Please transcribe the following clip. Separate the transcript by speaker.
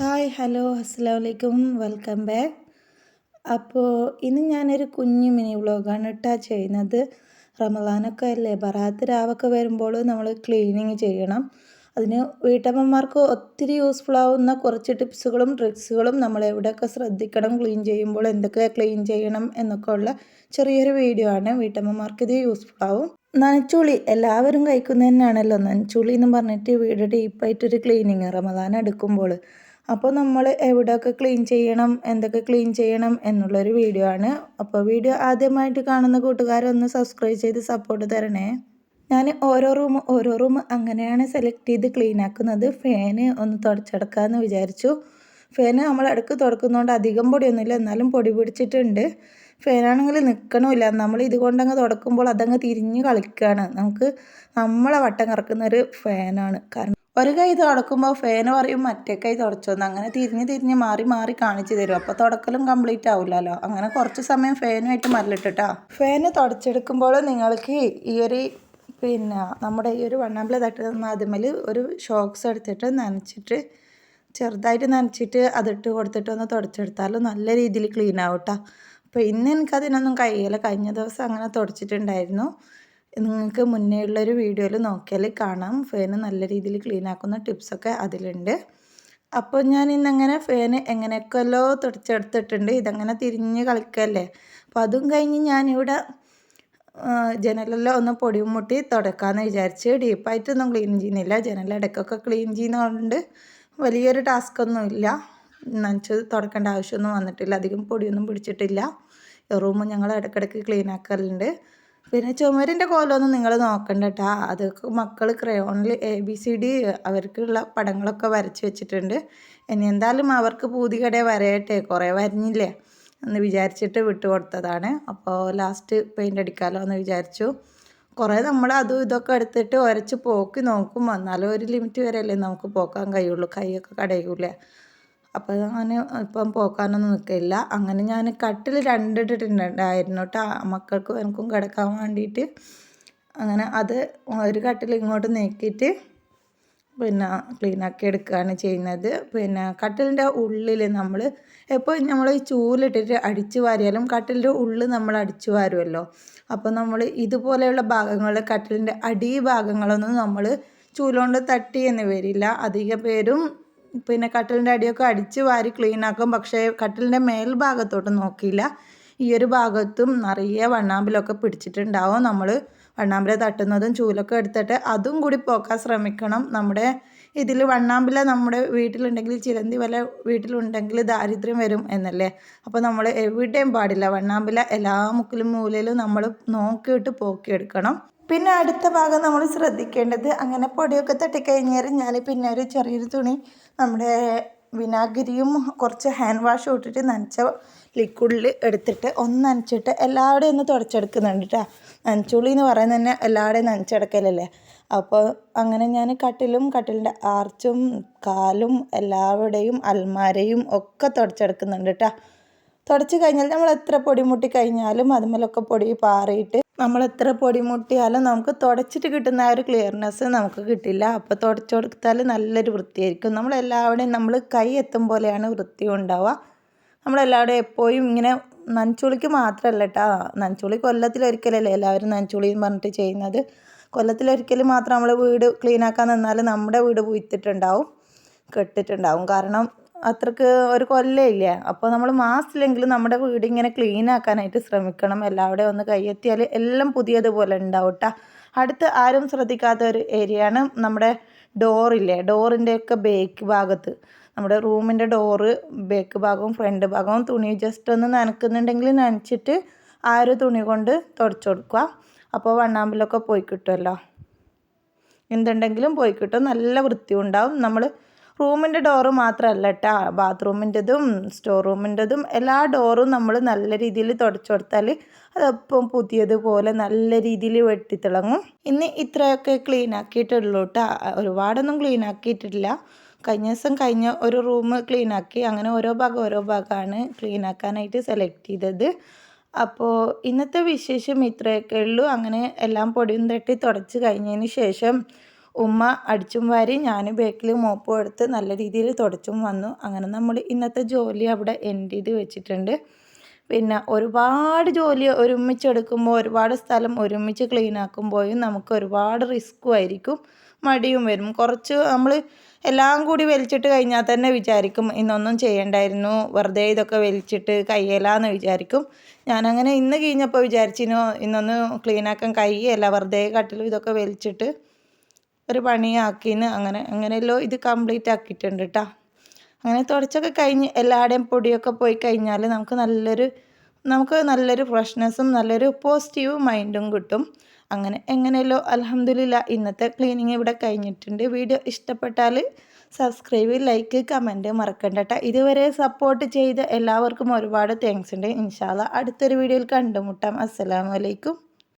Speaker 1: Hi hello അസ്സാം വലൈക്കും welcome back. അപ്പോൾ ഇന്ന് ഞാനൊരു കുഞ്ഞു മിനി വ്ളോഗാണ് ഇട്ടാ ചെയ്യുന്നത്. റമദാനൊക്കെ അല്ലേ? ബറാത്ത് രാവൊക്കെ വരുമ്പോൾ നമ്മൾ ക്ലീനിങ് ചെയ്യണം. അതിന് വീട്ടമ്മമാർക്ക് ഒത്തിരി യൂസ്ഫുൾ ആവുന്ന കുറച്ച് ടിപ്സുകളും ട്രിക്സുകളും നമ്മൾ എവിടെയൊക്കെ ശ്രദ്ധിക്കണം ക്ലീൻ ചെയ്യുമ്പോൾ എന്തൊക്കെ ക്ലീൻ ചെയ്യണം എന്നൊക്കെ ഉള്ള ചെറിയൊരു വീഡിയോ ആണ്. വീട്ടമ്മമാർക്ക് ഇത് യൂസ്ഫുൾ ആവും. നനച്ചുളി എല്ലാവരും കഴിക്കുന്നത് തന്നെയാണല്ലോ നനച്ചുളി എന്ന് പറഞ്ഞിട്ട് വീട് ഡീപ്പായിട്ടൊരു ക്ലീനിങ് റമദാൻ എടുക്കുമ്പോൾ. അപ്പോൾ നമ്മൾ എവിടെയൊക്കെ ക്ലീൻ ചെയ്യണം എന്തൊക്കെ ക്ലീൻ ചെയ്യണം എന്നുള്ളൊരു വീഡിയോ ആണ്. അപ്പോൾ വീഡിയോ ആദ്യമായിട്ട് കാണുന്ന കൂട്ടുകാരൊന്ന് സബ്സ്ക്രൈബ് ചെയ്ത് സപ്പോർട്ട് തരണേ. ഞാൻ ഓരോ റൂം ഓരോ റൂം അങ്ങനെയാണ് സെലക്ട് ചെയ്ത് ക്ലീൻ ആക്കുന്നത്. ഫാന് ഒന്ന് തുടച്ചെടുക്കാമെന്ന് വിചാരിച്ചു. ഫാന് നമ്മൾ ഇടയ്ക്ക് തുടക്കുന്നതുകൊണ്ട് അധികം പൊടിയൊന്നുമില്ല എന്നാലും പൊടി പിടിച്ചിട്ടുണ്ട്. ഫാനാണെങ്കിൽ നിൽക്കണമില്ല നമ്മൾ ഇതുകൊണ്ടങ്ങ് തുടക്കുമ്പോൾ അതങ്ങ് തിരിഞ്ഞ് കളിക്കുകയാണ് നമുക്ക് നമ്മളെ വട്ടം കറക്കുന്ന ഒരു ഫാനാണ് കാരണം ഒരു കൈ തുടക്കുമ്പോൾ ഫാന് പറയും മറ്റേ കൈ തുടച്ചോന്ന് അങ്ങനെ തിരിഞ്ഞ് തിരിഞ്ഞ് മാറി മാറി കാണിച്ചു തരും. അപ്പോൾ തുടക്കലും കംപ്ലീറ്റ് ആവില്ലല്ലോ അങ്ങനെ കുറച്ച് സമയം ഫാനുമായിട്ട് മല്ലിട്ടിട്ടാ ഫാന് തുടച്ചെടുക്കുമ്പോൾ നിങ്ങൾക്ക് ഈ ഒരു പിന്നെ നമ്മുടെ ഈ ഒരു വണ്ണാമ്പിൽ തട്ടുന്ന അതിമേൽ ഒരു ഷോക്സ് എടുത്തിട്ട് നനച്ചിട്ട് ചെറുതായിട്ട് നനച്ചിട്ട് അതിട്ട് കൊടുത്തിട്ട് ഒന്ന് തുടച്ചെടുത്താലും നല്ല രീതിയിൽ ക്ലീൻ ആവും കേട്ടോ അപ്പോൾ ഇന്ന് എനിക്കതിനൊന്നും കഴിയില്ല. കഴിഞ്ഞ ദിവസം അങ്ങനെ തുടച്ചിട്ടുണ്ടായിരുന്നു. നിങ്ങൾക്ക് മുന്നേ ഉള്ളൊരു വീഡിയോയിൽ നോക്കിയാൽ കാണാം. ഫാന് നല്ല രീതിയിൽ ക്ലീൻ ആക്കുന്ന ടിപ്സൊക്കെ അതിലുണ്ട്. അപ്പോൾ ഞാൻ ഇന്നങ്ങനെ ഫാന് എങ്ങനെയൊക്കെയല്ലോ തുടച്ചെടുത്തിട്ടുണ്ട്. ഇതങ്ങനെ തിരിഞ്ഞ് കളിക്കല്ലേ? അപ്പോൾ അതും കഴിഞ്ഞ് ഞാനിവിടെ ജനലെല്ലാം ഒന്ന് പൊടിയും മുട്ടി തുടക്കാമെന്ന് വിചാരിച്ച് ഡീപ്പായിട്ടൊന്നും ക്ലീൻ ചെയ്യുന്നില്ല. ജനലടക്കൊക്കെ ക്ലീൻ ചെയ്യുന്നതുകൊണ്ട് വലിയൊരു ടാസ്ക് ഒന്നും ഇല്ല. നനച്ച് തുടക്കേണ്ട ആവശ്യമൊന്നും വന്നിട്ടില്ല. അധികം പൊടിയൊന്നും പിടിച്ചിട്ടില്ല. റൂം ഞങ്ങൾ ഇടയ്ക്കിടയ്ക്ക് ക്ലീൻ ആക്കലുണ്ട്. പിന്നെ ചുമരിന്റെ കോലമൊന്നും നിങ്ങൾ നോക്കണ്ട കേട്ടോ അതൊക്കെ മക്കൾ ക്രയോണിൽ എ ബി സി ഡി അവർക്കുള്ള പടങ്ങളൊക്കെ വരച്ച് വെച്ചിട്ടുണ്ട്. ഇനി എന്തായാലും അവർക്ക് പൂതികടെ വരയട്ടെ കുറേ വരഞ്ഞില്ലേ? എന്ന് വിചാരിച്ചിട്ട് വിട്ടു കൊടുത്തതാണ് അപ്പോൾ ലാസ്റ്റ് പെയിന്റ് അടിക്കാമല്ലോ എന്ന് വിചാരിച്ചു. കുറേ നമ്മൾ അതും ഇതൊക്കെ എടുത്തിട്ട് ഉരച്ച് പോക്കി നോക്കും. എന്നാലും ഒരു ലിമിറ്റ് വരെയല്ലേ നമുക്ക് പോക്കാൻ കഴിയുള്ളൂ. കൈയൊക്കെ കടയൂലേ അപ്പോൾ ഞാൻ ഇപ്പം പോക്കാനൊന്നും നിൽക്കില്ല അങ്ങനെ ഞാൻ കട്ടിൽ രണ്ടിട്ടിട്ടുണ്ടായിരുന്നു കേട്ടോ മക്കൾക്കും എനിക്കും കിടക്കാൻ വേണ്ടിയിട്ട് അങ്ങനെ അത് ഒരു കട്ടിൽ ഇങ്ങോട്ട് നീക്കിയിട്ട് പിന്നെ ക്ലീനാക്കി എടുക്കുകയാണ് ചെയ്യുന്നത്. പിന്നെ കട്ടിലിന്റെ ഉള്ളിൽ നമ്മൾ എപ്പോൾ നമ്മൾ ഈ ചൂലിട്ടിട്ട് അടിച്ചു വാരിയാലും കട്ടിലിന്റെ ഉള്ളിൽ നമ്മൾ അടിച്ചു വാരുമല്ലോ അപ്പോൾ നമ്മൾ ഇതുപോലെയുള്ള ഭാഗങ്ങൾ കട്ടിലിന്റെ അടി ഭാഗങ്ങളൊന്നും നമ്മൾ ചൂലുകൊണ്ട് തട്ടി എന്ന് വരില്ല. അധിക പേരും പിന്നെ കട്ടിലിന്റെ അടിയൊക്കെ അടിച്ച് വാരി ക്ലീൻ ആക്കും. പക്ഷേ കട്ടിലിന്റെ മേൽഭാഗത്തോട്ട് നോക്കിയില്ല. ഈ ഒരു ഭാഗത്തും നിറയെ വണ്ണാമ്പിലൊക്കെ പിടിച്ചിട്ടുണ്ടാവും. നമ്മൾ വണ്ണാമ്പില തട്ടുന്നതും ചൂലൊക്കെ എടുത്തിട്ട് അതും കൂടി പോക്കാൻ ശ്രമിക്കണം. നമ്മുടെ ഇതിൽ വണ്ണാമ്പില നമ്മുടെ വീട്ടിലുണ്ടെങ്കിൽ ചിലന്തി വല വീട്ടിലുണ്ടെങ്കിൽ ദാരിദ്ര്യം വരും എന്നല്ലേ? അപ്പോൾ നമ്മൾ എവിടെയും പാടില്ല. വണ്ണാമ്പില എല്ലാ മുക്കിലും മൂലയിലും നമ്മൾ നോക്കിയിട്ട് പോക്കിയെടുക്കണം പിന്നെ അടുത്ത ഭാഗം നമ്മൾ ശ്രദ്ധിക്കേണ്ടത് അങ്ങനെ പൊടിയൊക്കെ തട്ടിക്കഴിഞ്ഞാൽ ഞാൻ പിന്നെ ഒരു ചെറിയൊരു തുണി നമ്മുടെ വിനാഗിരിയും കുറച്ച് ഹാൻഡ് വാഷ് ഇട്ടിട്ട് നനച്ച ലിക്വിഡിൽ എടുത്തിട്ട് ഒന്ന് നനച്ചിട്ട് എല്ലാവരുടെയും ഒന്ന് തുടച്ചെടുക്കുന്നുണ്ട് കേട്ടോ നനച്ചുള്ളി എന്ന് പറയുന്നത് തന്നെ എല്ലാവരുടെയും നനച്ചെടുക്കലല്ലേ? അപ്പോൾ അങ്ങനെ ഞാൻ കട്ടിലും കട്ടിലിന്റെ ആർച്ചും കാലും എല്ലാവരുടെയും അൽമാരയും ഒക്കെ തുടച്ചെടുക്കുന്നുണ്ട് കേട്ടോ തുടച്ച് കഴിഞ്ഞാൽ നമ്മൾ എത്ര പൊടി മുട്ടി കഴിഞ്ഞാലും അതുമേലൊക്കെ പൊടി പാറിയിട്ട് നമ്മൾ എത്ര പൊടി മുട്ടിയാലും നമുക്ക് തുടച്ചിട്ട് കിട്ടുന്ന ആ ഒരു ക്ലിയർനെസ് നമുക്ക് കിട്ടില്ല. അപ്പോൾ തുടച്ചു കൊടുത്താൽ നല്ലൊരു വൃത്തിയായിരിക്കും. നമ്മളെല്ലാവരുടെയും നമ്മൾ കൈ എത്തും പോലെയാണ് വൃത്തി ഉണ്ടാവുക. നമ്മളെല്ലാവരുടെയും എപ്പോഴും ഇങ്ങനെ നഞ്ചുളിക്ക് മാത്രമല്ല കേട്ടോ നനച്ചുളി കൊല്ലത്തിലൊരിക്കലല്ലേ എല്ലാവരും നഞ്ചുളി എന്ന് പറഞ്ഞിട്ട് ചെയ്യുന്നത്? കൊല്ലത്തിലൊരിക്കൽ മാത്രം നമ്മൾ വീട് ക്ലീനാക്കാൻ നിന്നാൽ നമ്മുടെ വീട് പൂത്തിട്ടുണ്ടാവും കെട്ടിട്ടുണ്ടാവും. കാരണം അത്രയ്ക്ക് ഒരു കൊല്ലമില്ല അപ്പോൾ നമ്മൾ മാസത്തിലെങ്കിലും നമ്മുടെ വീട് ഇങ്ങനെ ക്ലീൻ ആക്കാനായിട്ട് ശ്രമിക്കണം. എല്ലാവിടെയും ഒന്ന് കയ്യെത്തിയാൽ എല്ലാം പുതിയതുപോലെ ഉണ്ടാവും കേട്ടോ അടുത്ത് ആരും ശ്രദ്ധിക്കാത്ത ഒരു ഏരിയയാണ് നമ്മുടെ ഡോറില്ലേ ഡോറിന്റെയൊക്കെ ബേക്ക് ഭാഗത്ത്. നമ്മുടെ റൂമിന്റെ ഡോറ് ബേക്ക് ഭാഗവും ഫ്രണ്ട് ഭാഗവും തുണി ജസ്റ്റ് ഒന്ന് നനക്കുന്നുണ്ടെങ്കിൽ നനച്ചിട്ട് ആ ഒരു തുണി കൊണ്ട് തുടച്ചു കൊടുക്കുക. അപ്പോൾ വണ്ണാമ്പിലൊക്കെ പോയി കിട്ടുമല്ലോ എന്തുണ്ടെങ്കിലും പോയി കിട്ടും. നല്ല വൃത്തി ഉണ്ടാവും നമ്മൾ റൂമിന്റെ ഡോറ് മാത്രമല്ല കേട്ടോ. ബാത്റൂമിന്റെതും സ്റ്റോർ റൂമിന്റെതും എല്ലാ ഡോറും നമ്മൾ നല്ല രീതിയിൽ തുടച്ചു കൊടുത്താൽ അതപ്പം പുതിയതുപോലെ നല്ല രീതിയിൽ വെട്ടിത്തിളങ്ങും. ഇന്ന് ഇത്രയൊക്കെ ക്ലീൻ ആക്കിയിട്ടുള്ളൂ കേട്ടോ. ഒരുപാടൊന്നും ക്ലീൻ ആക്കിയിട്ടില്ല. കഴിഞ്ഞ ദിവസം കഴിഞ്ഞ ഒരു റൂം ക്ലീൻ ആക്കി. അങ്ങനെ ഓരോ ഭാഗം ഓരോ ഭാഗമാണ് ക്ലീൻ ആക്കാനായിട്ട് സെലക്ട് ചെയ്തത്. അപ്പോൾ ഇന്നത്തെ വിശേഷം ഇത്രയൊക്കെ ഉള്ളൂ. അങ്ങനെ എല്ലാം പൊടിയും തട്ടി തുടച്ച് കഴിഞ്ഞതിന് ശേഷം ഉമ്മ അടിച്ചും വാരി ഞാൻ ബേക്കിൽ മോപ്പും എടുത്ത് നല്ല രീതിയിൽ തുടച്ചും വന്നു. അങ്ങനെ നമ്മൾ ഇന്നത്തെ ജോലി അവിടെ എൻഡ് ചെയ്ത് വെച്ചിട്ടുണ്ട്. പിന്നെ ഒരുപാട് ജോലി ഒരുമിച്ച് എടുക്കുമ്പോൾ ഒരുപാട് സ്ഥലം ഒരുമിച്ച് ക്ലീൻ ആക്കുമ്പോഴും നമുക്ക് ഒരുപാട് റിസ്ക്കും ആയിരിക്കും. മടിയും വരും. കുറച്ച് നമ്മൾ എല്ലാം കൂടി വലിച്ചിട്ട് കഴിഞ്ഞാൽ തന്നെ വിചാരിക്കും ഇന്നൊന്നും ചെയ്യണ്ടായിരുന്നു. വെറുതെ ഇതൊക്കെ വലിച്ചിട്ട് കയ്യലാന്ന് വിചാരിക്കും. ഞാനങ്ങനെ ഇന്ന് കഴിഞ്ഞപ്പോൾ വിചാരിച്ചിനോ ഇന്നൊന്ന് ക്ലീനാക്കാൻ കയ്യല്ല വെറുതെ കട്ടിലും ഇതൊക്കെ വലിച്ചിട്ട് ഒരു പണിയാക്കിന്ന് അങ്ങനെ അങ്ങനെയല്ലോ ഇത് കംപ്ലീറ്റ് ആക്കിയിട്ടുണ്ട് കേട്ടോ അങ്ങനെ തുടച്ചൊക്കെ കഴിഞ്ഞ് എല്ലാവരുടെയും പൊടിയൊക്കെ പോയി കഴിഞ്ഞാൽ നമുക്ക് നല്ലൊരു നമുക്ക് നല്ലൊരു ഫ്രഷ്നെസ്സും നല്ലൊരു പോസിറ്റീവ് മൈൻഡും കിട്ടും. അങ്ങനെ എങ്ങനെയല്ലോ? അലഹമില്ല ഇന്നത്തെ ക്ലീനിങ് ഇവിടെ കഴിഞ്ഞിട്ടുണ്ട്. വീഡിയോ ഇഷ്ടപ്പെട്ടാൽ സബ്സ്ക്രൈബ് ലൈക്ക് കമന്റ് മറക്കണ്ട കേട്ടോ ഇതുവരെ സപ്പോർട്ട് ചെയ്ത എല്ലാവർക്കും ഒരുപാട് താങ്ക്സ് ഉണ്ട്. ഇൻഷാല്ല അടുത്തൊരു വീഡിയോയിൽ കണ്ടുമുട്ടാം. അസ്സലാമലൈക്കും